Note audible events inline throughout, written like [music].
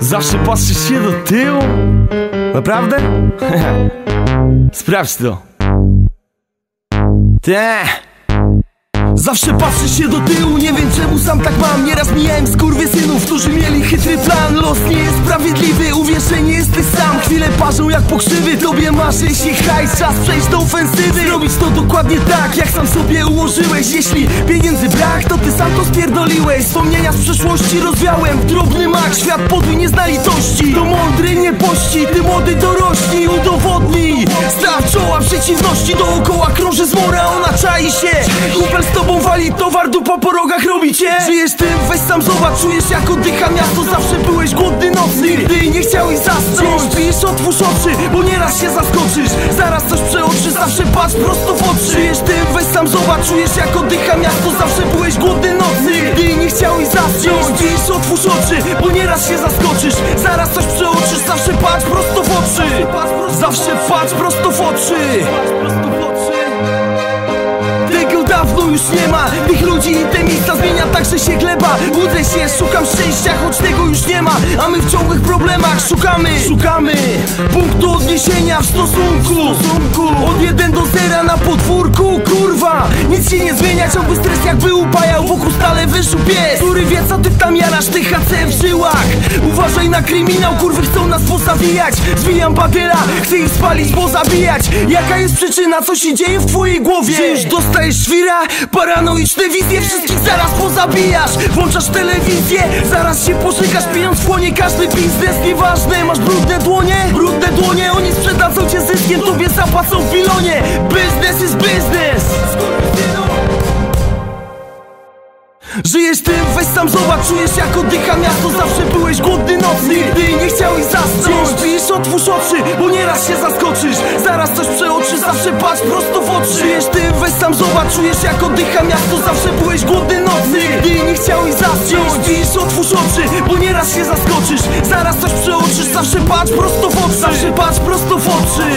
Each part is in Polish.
Zawsze patrzysz się do tyłu? Naprawdę? [laughs] Sprawdź to. Te. Zawsze patrzę się do tyłu, nie wiem czemu sam tak mam Nieraz mijałem synów, którzy mieli chytry plan Los nie jest sprawiedliwy, Chwile parzą jak pokrzywy, tobie marzy jeśli hajs Czas przejść do ofensywy. Zrobić to dokładnie tak, jak sam sobie ułożyłeś. Jeśli pieniędzy brak, to ty sam to spierdoliłeś. Wspomnienia z przeszłości rozwiałem w drobny mak. Świat podły nie zna litości, to mądry nie pości Ty młody dorośli, udowodnij Staw czoła przeciwności, dookoła krąży zmora Ona czai się, kupel z tobą wali towar, dupa po rogach robicie Żyjesz tym, weź sam zobacz, czujesz jak oddycha miasto. Zawsze byłeś głodny nocny, nie chciałeś zasnąć. Śpisz, otwórz oczy, bo nieraz się zaskoczysz. Zaraz coś przeoczysz, zawsze patrz prosto w oczy. Żyjesz tym, weź sam zobacz, czujesz jak oddycha miasto. Zawsze byłeś głodny nocny, nigdy nie chciałeś zasnąć. Śpisz, otwórz oczy, bo nieraz się zaskoczysz. Zaraz coś przeoczysz, zawsze patrz prosto w oczy. Zawsze patrz prosto w oczy. Dawno już nie ma Tych ludzi i te także się gleba. Budzę się, szukam szczęścia, choć tego już nie ma. A my w ciągłych problemach szukamy. Szukamy punktu odniesienia w stosunku, w stosunku. Od 1 do 0 na podwórku, kurwa. Nic się nie zmienia, ciągły stres jakby upajał Wokół wyszł pies! Który wie co ty tam jarasz, ty HC w żyłach? Uważaj na kryminał, kurwy chcą nas pozawijać. Zwijam badyla, chcę ich spalić, bo zabijać. Jaka jest przyczyna, co się dzieje w twojej głowie? Że już dostajesz świra Paranoiczne wizje, wszystkich zaraz pozabijasz. Włączasz telewizję, zaraz się pożygasz Pieniądz wchłonie każdy biznes, nieważne Masz brudne dłonie, brudne dłonie Oni sprzedadzą cię zyskiem, tobie zapłacą w bilonie Biznes weź sam zobacz, czujesz jak oddycha miasto. Zawsze byłeś głodny nocny, nigdy nie chciałeś zasnąć. Śpisz, otwórz oczy, bo nieraz się zaskoczysz. Zaraz coś przeoczysz, zawsze patrz prosto w oczy. Żyjesz tym, weź sam zobacz, czujesz jak oddycha miasto. Zawsze byłeś głodny nocny, nigdy nie chciałeś zasnąć. Śpisz, otwórz oczy, bo nieraz się zaskoczysz. Zaraz coś przeoczysz, zawsze patrz prosto w oczy. Zawsze patrz prosto w oczy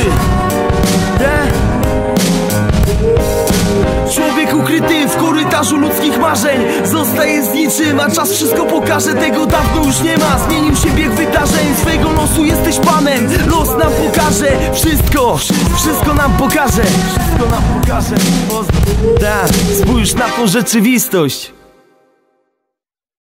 ukryty w korytarzu ludzkich marzeń. Zostaje z niczym, a czas wszystko pokaże. Tego dawno już nie ma, zmienił się bieg wydarzeń. Swego losu jesteś panem, los nam pokaże. Wszystko, wszystko nam pokaże. Wszystko nam pokaże. Da, spójrz na tą rzeczywistość